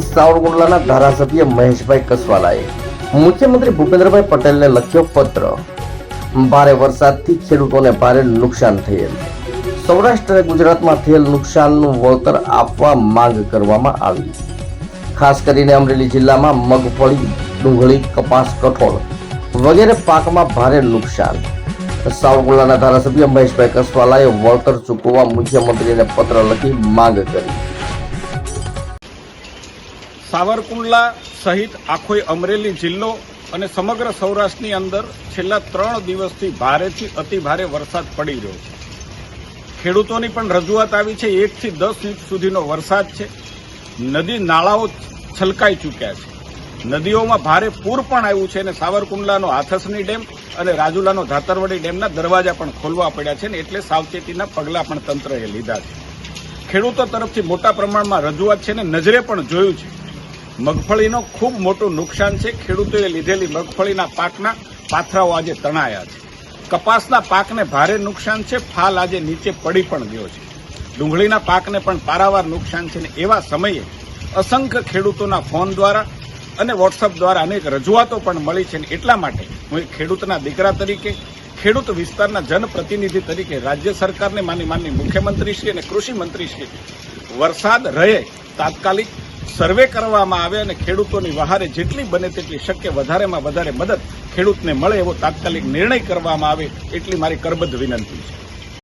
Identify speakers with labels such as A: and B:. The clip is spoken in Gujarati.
A: સાવરકુંડલાના ધારાસભ્ય મહેશભાઈ કસવાલાએ મુખ્યમંત્રી ભૂપેન્દ્રભાઈ પટેલને લખ્યો પત્ર. ભારે વરસાદથી ખેડૂતોને ભારે નુકસાન થયેલ. સૌરાષ્ટ્ર અને ગુજરાતમાં થયેલ નુકસાનનું વળતર આપવા માંગ કરવામાં આવી. ખાસ કરીને અમરેલી જિલ્લામાં મગફળી, ડુંગળી, કપાસ, કઠોળ વગેરે પાકમાં ભારે નુકસાન. સાવરકુંડલાના ધારાસભ્ય મહેશભાઈ કસવાલાએ વળતર ચૂકવવા મુખ્યમંત્રીને પત્ર લખી માંગ કરી.
B: સાવરકુંડલા સહિત આખો અમરેલી જિલ્લો અને સમગ્ર સૌરાષ્ટ્રની અંદર છેલ્લા ત્રણ દિવસથી ભારેથી અતિ ભારે વરસાદ પડી રહ્યો છે. ખેડૂતોની પણ રજૂઆત આવી છે, એકથી દસ ઇંચ સુધીનો વરસાદ છે. નદી નાળાઓ છલકાઈ ચૂક્યા છે. નદીઓમાં ભારે પૂર પણ આવ્યું છે અને સાવરકુંડલાનો હાથસની ડેમ અને રાજુલાનો ધાતરવડી ડેમના દરવાજા પણ ખોલવા પડ્યા છે ને એટલે સાવચેતીના પગલાં પણ તંત્રએ લીધા છે. ખેડૂતો તરફથી મોટા પ્રમાણમાં રજૂઆત છે ને નજરે પણ જોયું છે. મગફળીનો ખૂબ મોટું નુકસાન છે. ખેડૂતોએ લીધેલી મગફળીના પાકના પાથરાઓ આજે તણાયા છે. કપાસના પાકને ભારે નુકસાન છે. ફાલ આજે નીચે પડી પણ ગયો છે. ડુંગળીના પાકને પણ પારાવાર નુકસાન છે ને એવા સમયે અસંખ્ય ખેડૂતોના ફોન દ્વારા અને વોટ્સઅપ દ્વારા અનેક રજૂઆતો પણ મળી છે ને એટલા માટે હું એક ખેડૂતના દીકરા તરીકે, ખેડૂત વિસ્તારના જનપ્રતિનિધિ તરીકે, રાજ્ય સરકારને માની માનની મુખ્યમંત્રીશ્રી અને કૃષિ મંત્રીશ્રી વરસાદ રહે તાત્કાલિક સર્વે કરવામાં આવે અને ખેડૂતોની વહારે જેટલી બને તેટલી શક્ય વધારેમાં વધારે મદદ ખેડૂતને મળે એવો તાત્કાલિક નિર્ણય કરવામાં આવે એટલી મારી કરબદ્ધ વિનંતી છે.